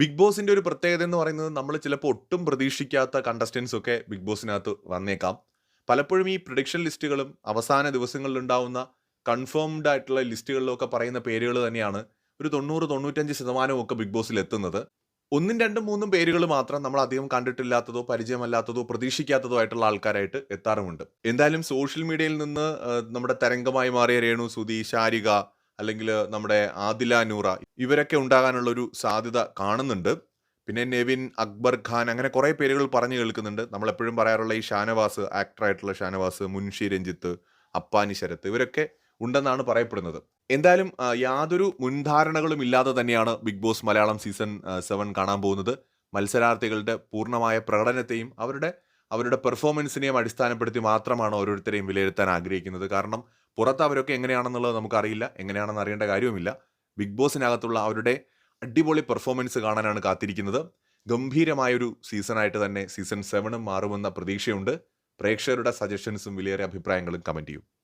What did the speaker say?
Big ബോസിന്റെ ഒരു പ്രത്യേകത എന്ന് പറയുന്നത് നമ്മൾ ചിലപ്പോൾ ഒട്ടും പ്രതീക്ഷിക്കാത്ത കണ്ടസ്റ്റൻസ് ഒക്കെ ബിഗ് ബോസിനകത്ത് വന്നേക്കാം. പലപ്പോഴും ഈ പ്രഡിക്ഷൻ ലിസ്റ്റുകളും അവസാന ദിവസങ്ങളിൽ ഉണ്ടാവുന്ന കൺഫേംഡ് ആയിട്ടുള്ള ലിസ്റ്റുകളിലൊക്കെ പറയുന്ന പേരുകൾ തന്നെയാണ് ഒരു തൊണ്ണൂറ് തൊണ്ണൂറ്റഞ്ച് ശതമാനവും ഒക്കെ ബിഗ് ബോസിൽ എത്തുന്നത്. ഒന്നും രണ്ടും മൂന്നും പേരുകൾ മാത്രം നമ്മൾ അധികം കണ്ടിട്ടില്ലാത്തതോ പരിചയമല്ലാത്തതോ പ്രതീക്ഷിക്കാത്തതോ ആയിട്ടുള്ള ആൾക്കാരായിട്ട് എത്താറുമുണ്ട്. എന്തായാലും സോഷ്യൽ മീഡിയയിൽ നിന്ന് നമ്മുടെ തരംഗമായി മാറിയ രേണു സുധി ശാരിക അല്ലെങ്കിൽ നമ്മുടെ ആദില നൂറ ഇവരൊക്കെ ഉണ്ടാകാനുള്ള ഒരു സാധ്യത കാണുന്നുണ്ട്. പിന്നെ നെവിൻ അക്ബർ ഖാൻ അങ്ങനെ കുറേ പേരുകൾ പറഞ്ഞു കേൾക്കുന്നുണ്ട്. നമ്മളെപ്പോഴും പറയാറുള്ള ഈ ഷാനവാസ് ആക്ടറായിട്ടുള്ള ഷാനവാസ് മുൻഷി രഞ്ജിത്ത് അപ്പാനി ശരത്ത് ഇവരൊക്കെ ഉണ്ടെന്നാണ് പറയപ്പെടുന്നത്. എന്തായാലും യാതൊരു മുൻധാരണകളും ഇല്ലാതെ തന്നെയാണ് Bigg Boss Malayalam season seven കാണാൻ പോകുന്നത്. മത്സരാർത്ഥികളുടെ പൂർണമായ പ്രകടനത്തെയും അവരുടെ അവരുടെ പെർഫോമൻസിനെയും അടിസ്ഥാനപ്പെടുത്തി മാത്രമാണ് ഓരോരുത്തരെയും വിലയിരുത്താൻ ആഗ്രഹിക്കുന്നത്. കാരണം പുറത്ത് അവരൊക്കെ എങ്ങനെയാണെന്നുള്ളത് നമുക്കറിയില്ല എങ്ങനെയാണെന്ന് അറിയേണ്ട കാര്യവുമില്ല. ബിഗ് ബോസിനകത്തുള്ള അവരുടെ അടിപൊളി പെർഫോമൻസ് കാണാനാണ് കാത്തിരിക്കുന്നത്. ഗംഭീരമായൊരു സീസണായിട്ട് തന്നെ സീസൺ സെവനും മാറുമെന്ന പ്രതീക്ഷയുണ്ട്. പ്രേക്ഷകരുടെ സജഷൻസും വിലയേറെ അഭിപ്രായങ്ങളും കമന്റ് ചെയ്യും.